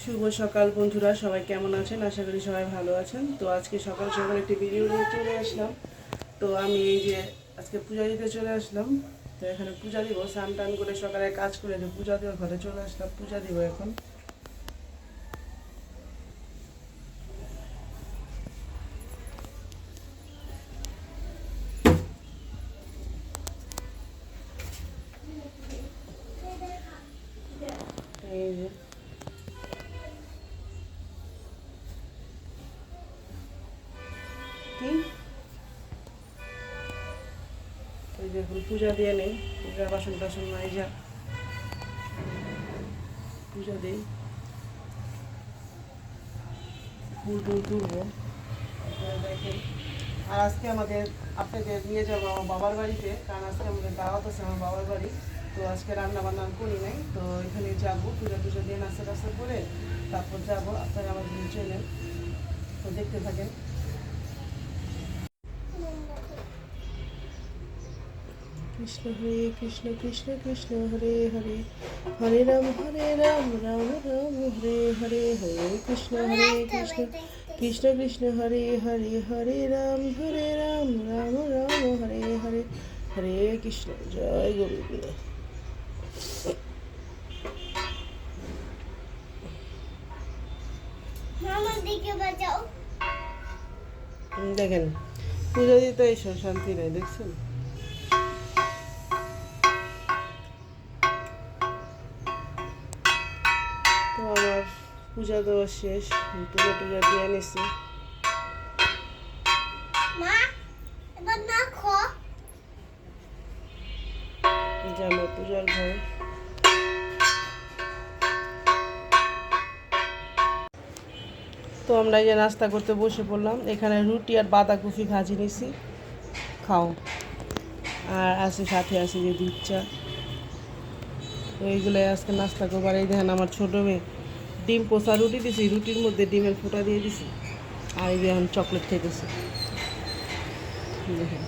শুভ সকাল বন্ধুরা, সবাই কেমন আছেন? আশা করি সবাই ভালো আছেন। তো আজকে সকাল সকাল একটি ভিডিও নিয়ে চলে আসলাম। তো আমি এই যে আজকে পূজা দিতে চলে আসলাম। তো এখানে পূজা দিব, স্নান টান করে সকালে কাজ করে যে পূজা দেওয়ার ঘরে চলে আসলাম। পূজা দিব এখন। এই যে যে এখন পূজা দিয়ে নেই, পূজা বাসন টাসন নাই যা পূজা দিই। ফুল টুল তুলবো। দেখেন, আর আজকে আমাদের আপনাদের নিয়ে যাব আমার বাবার বাড়িতে, কারণ আজকে আমাদের দাওয়াত আছে আমার বাবার বাড়ি। তো আজকে রান্না বান্না করি নাই, তো এখানে যাব, পূজা টুজা দিয়ে নাস্তা টাস্তা করে তারপর যাব। আপনারা আমাদের চ্যানেল তো দেখতে থাকেন। কৃষ্ণ হরে কৃষ্ণ কৃষ্ণ কৃষ্ণ হরে হরে। হরে রাম হরে রাম রাম রাম হরে হরে হরে। কৃষ্ণ হরে কৃষ্ণ কৃষ্ণ কৃষ্ণ হরে হরে হরে রাম হরে রাম রাম রাম হরে হরে। হরে কৃষ্ণ জয় গোবিন্দ। দেখেন পুজো দিতে এসো শান্তি নেই দেখছেন? পূজা দেওয়া শেষ পূজা টুজা দিয়ে নিছি। আমার পূজার ঘর। তো আমরা এই যে নাস্তা করতে বসে পড়লাম এখানে রুটি আর বাঁধাকপি ভাজি নিছি। খাও। আর আছে সাথে আছে যে দুধ চা। তো এইগুলো আজকে নাস্তা করবার। এই দেখেন আমার ছোটো মেয়ে। ডিম পোষা রুটি দিছি, রুটির মধ্যে ডিমের ফোঁটা দিয়ে দিছি। আর এই এখন চকলেট দেখেন।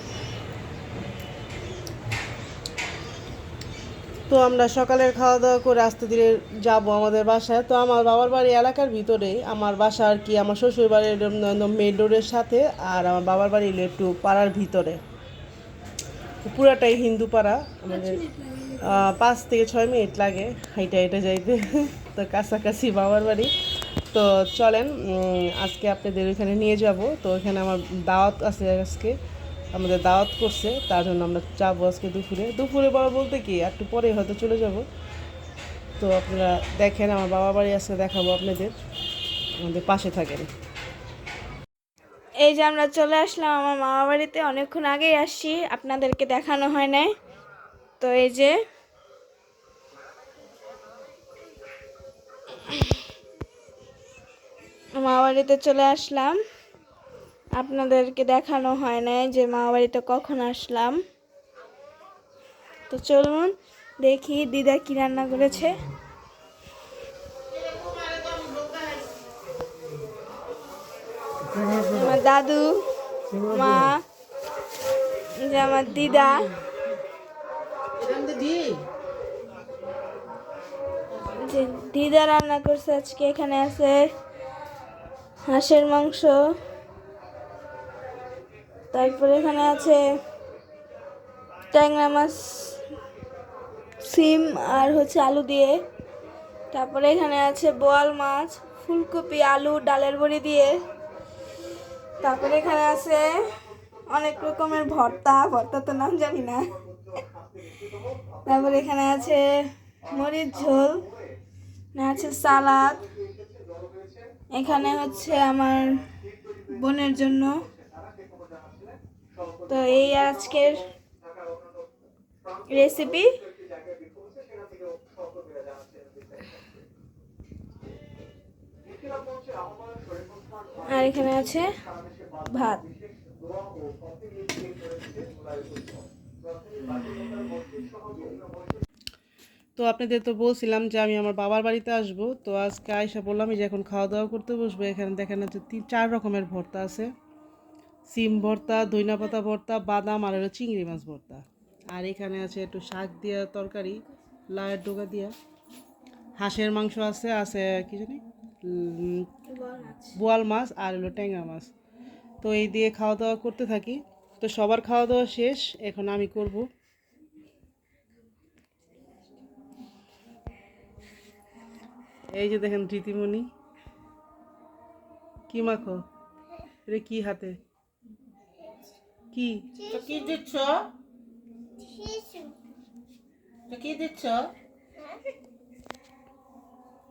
তো আমরা সকালের খাওয়া দাওয়া করে আস্তে ধীরে যাব আমাদের বাসায়। তো আমার বাবার বাড়ি এলাকার ভিতরে, আমার বাসা আর কি, আমার শ্বশুর বাড়ির মেন রোডের সাথে, আর আমার বাবার বাড়ি একটু পাড়ার ভিতরে। পুরাটাই হিন্দু পাড়া, আমাদের পাঁচ থেকে ছয় মিনিট লাগে হাইটা হাইটা যাইতে। তো কাছাকাছি বাবার বাড়ি। তো চলেন আজকে আপনাদের ওইখানে নিয়ে যাব। তো ওইখানে আমার দাওয়াত আছে আজকে। আমাদের দাওয়াত করছে, তার জন্য আমরা যাব আজকে দুপুরে। দুপুরে বড় বলতে কি, একটু পরে হয়তো চলে যাব। তো আপনারা দেখেন, আমার বাবা বাড়ি আজকে দেখাবো আপনাদের। আমাদের পাশে থাকেন। এই যে আমরা চলে আসলাম আমার মামা বাড়িতে। অনেকক্ষণ আগেই আসছি। আপনাদেরকে দেখানো হয় নাই। তো এই যে মামা বাড়িতে চলে আসলাম। আপনাদেরকে দেখানো হয় নাই যে মামা বাড়িতে কখন আসলাম। তো চলুন দেখি দিদা কি রান্না করেছে। আমার দাদু, মা, যে আমার দিদা। দিদা রান্না করছে আজকে এখানে আছে হাঁসের মাংস। তারপরে এখানে আছে ট্যাংরা মাছ, সিম আর হচ্ছে আলু দিয়ে। তারপরে এখানে আছে বোয়াল মাছ, ফুলকপি, আলু, ডালের বড়ি দিয়ে। তারপরে এখানে আছে অনেক রকমের ভর্তা। ভর্তা তো নাম জানি না। তারপরে এখানে আছে মরিচ ঝোল আছে সালাদ। এখানে হচ্ছে আমার বোনের জন্য। তো এই আজকের রেসিপি আর এখানে আছে ভাত। তো আপনাদের তো বলছিলাম যে আমি আমার বাবার বাড়িতে আসব। তো আজকে আয়সা বললাম এই যে এখন খাওয়া দাওয়া করতে বসবো এখানে দেখেন হচ্ছে তিন চার রকমের ভর্তা আছে। সিম ভর্তা দইনা পাতা ভর্তা বাদাম আর হলো চিংড়ি মাছ ভর্তা। আর এখানে আছে একটু শাক দিয়া তরকারি লায়ের ডোকা দিয়া। হাঁসের মাংস আছে আছে কি জানি? বোয়াল মাছ। আর হলো ট্যাংরা মাছ। তো এই দিয়ে খাওয়া দাওয়া করতে থাকি। তো সবার খাওয়া দাওয়া শেষ এখন আমি করব। এই যে দেখেন রীতিমণি কি মাখো? রে কি হাতে? কি? তো কি দিচ্ছ? তো কি দিচ্ছ?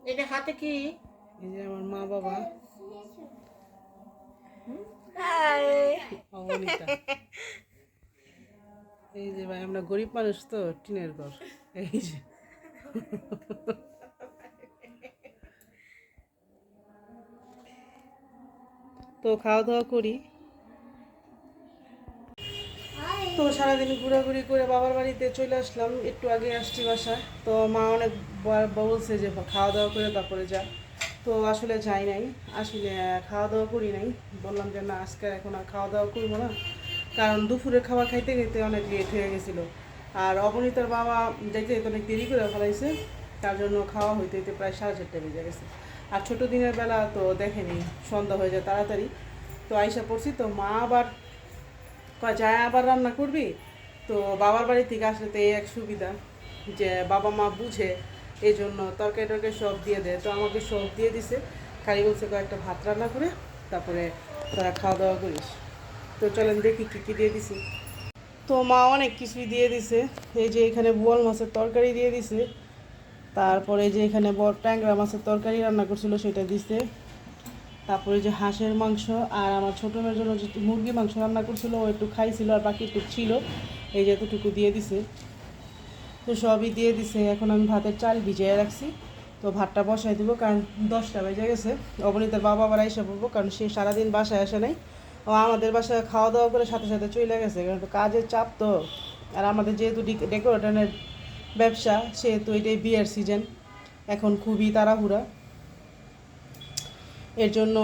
এটা হাতে কি? এই যে আমার মা বাবা। এই যে ভাই আমরা গরিব মানুষ তো টিনের ঘর। এই যে। তো খাওয়া দাওয়া করি। তো সারাদিন ঘোরাঘুরি করে বাবার বাড়িতে চলে আসলাম। একটু আগে আসছি বাসায়। তো মা অনেক বলছে যে খাওয়া দাওয়া করে তারপরে যা। তো আসলে যাই নাই। আসলে খাওয়া দাওয়া করি নাই। বললাম যে না, আজকে এখন আর খাওয়া দাওয়া করব না। কারণ দুপুরে খাবার খাইতে খাইতে অনেক লেট হয়ে গেছিল। আর অবনীতার বাবা যেতে অনেক দেরি করে ফেলাইছে। তার জন্য খাওয়া হইতে হইতে প্রায় সাড়ে চারটে বেজে গেছে। আর ছোটো দিনের বেলা তো দেখেনি, সন্ধ্যা হয়ে যায় তাড়াতাড়ি। তো আইসা পড়ছি, তো মা আবার যায় আবার রান্না করবি? তো বাবার বাড়ি থেকে আসলে তো এই এক সুবিধা যে বাবা মা বুঝে এই জন্য তরকারি টরকারি সব দিয়ে দেয়। তো আমাকে সব দিয়ে দিছে। খালি বলছে কয়েকটা ভাত রান্না করে তারপরে তারা খাওয়া দাওয়া করিস। তো চলেন দেখি কী কী দিয়ে দিছি। তো মা অনেক কিছুই দিয়ে দিছে। এই যে এখানে বোয়াল মাছের তরকারি দিয়ে দিছে। তারপরে যে এখানে বড় ট্যাংরা মাছের তরকারি রান্না করছিল, সেটা দিছে। তারপরে যে হাঁসের মাংস, আর আমার ছোটো মেয়ের জন্য যে মুরগি মাংস রান্না করছিল, ও একটু খাইছিল আর বাকি একটু ছিল। এই যে এতটুকু দিয়ে দিছে। তো সবই দিয়ে দিছে। এখন আমি ভাতের চাল ভিজিয়ে রাখছি। তো ভাতটা বসাই দিব, কারণ দশটা বেজে গেছে। অবনীতার বাবা আবার এসে পড়ব, কারণ সে সারাদিন বাসায় আসে নাই। ও আমাদের বাসায় খাওয়া দাওয়া করে সাথে সাথে চলে গেছে, কারণ কাজের চাপ তো। আর আমাদের যেহেতু ডেকোরেটনের ব্যবসা, সেহেতু এটাই বিয়ের সিজন এখন খুবই তাড়াহুড়া। এর জন্য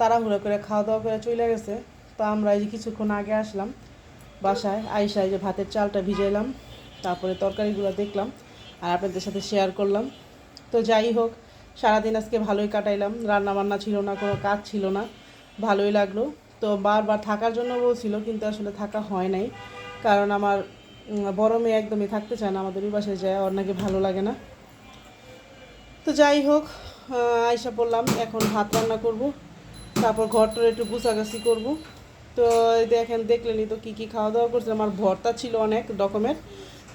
তাড়াহুড়া করে খাওয়া দাওয়া করে চলে গেছে। তো আমরা এই যে কিছুক্ষণ আগে আসলাম বাসায়, আইসা এই যে ভাতের চালটা ভিজাইলাম, তারপরে তরকারিগুলো দেখলাম আর আপনাদের সাথে শেয়ার করলাম। তো যাই হোক, সারাদিন আজকে ভালোই কাটাইলাম। রান্না বান্না ছিল না, কোনো কাজ ছিল না, ভালোই লাগল। তো বারবার থাকার জন্য বলছিল, কিন্তু আসলে থাকা হয় নাই। কারণ আমার বড় মেয়ে একদমই থাকতে চায় না আমাদের ওই বাসায় যায়, ওর নাকি ভালো লাগে না। তো যাই হোক আইসা পড়লাম, এখন ভাত রান্না করব, তারপর ঘরটার একটু গুছাগাছি করব। তো দেখেন দেখলেনই তো কী কী খাওয়া দাওয়া করছিলাম আমার ভর্তা ছিল অনেক রকমের।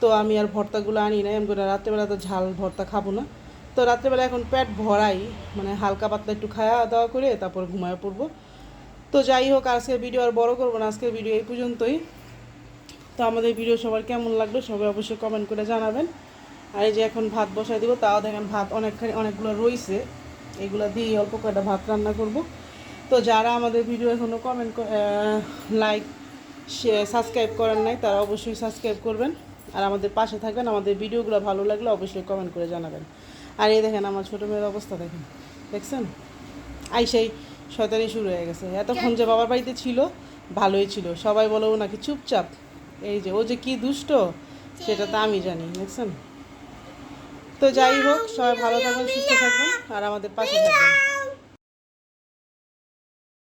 তো আমি আর ভর্তাগুলো আনি না আমি করে রাত্রেবেলা তো ঝাল ভর্তা খাব না। তো রাত্রেবেলা এখন পেট ভরাই মানে হালকা পাতলা একটু খাওয়া দাওয়া করে তারপর ঘুমায় পড়ব। তো যাই হোক, আজকের ভিডিও আর বড় করব না, আজকের ভিডিও এই পর্যন্তই। তো আমাদের ভিডিও সবার কেমন লাগল সবাই অবশ্যই কমেন্ট করে জানাবেন। আর এই যে এখন ভাত বসাই দিব, তাও দেখেন ভাত অনেকখানি অনেকগুলো রয়েছে এগুলো দিয়ে অল্প কয়টা ভাত রান্না করব। তো যারা আমাদের ভিডিও এখনও কমেন্ট লাইক সাবস্ক্রাইব করেন নাই, তারা অবশ্যই সাবস্ক্রাইব করবেন। আর আমাদের পাশে থাকবেন, আমাদের ভিডিওগুলো ভালো লাগলে অবশ্যই কমেন্ট করে জানাবেন। আর এই দেখেন আমার ছোটো মেয়ের অবস্থা দেখেন, দেখছেন? আই সেই শয়তানি শুরু হয়ে গেছে। এতক্ষণ যে বাবার বাড়িতে ছিল, ভালোই ছিল। সবাই বলো নাকি চুপচাপ। এই যে, ও যে কি দুষ্ট, সেটা তো আমি জানি, দেখছেন? তো যাই হোক, সবাই ভালো থাকবেন সুস্থ থাকবেন আর আমাদের পাশে থাকবেন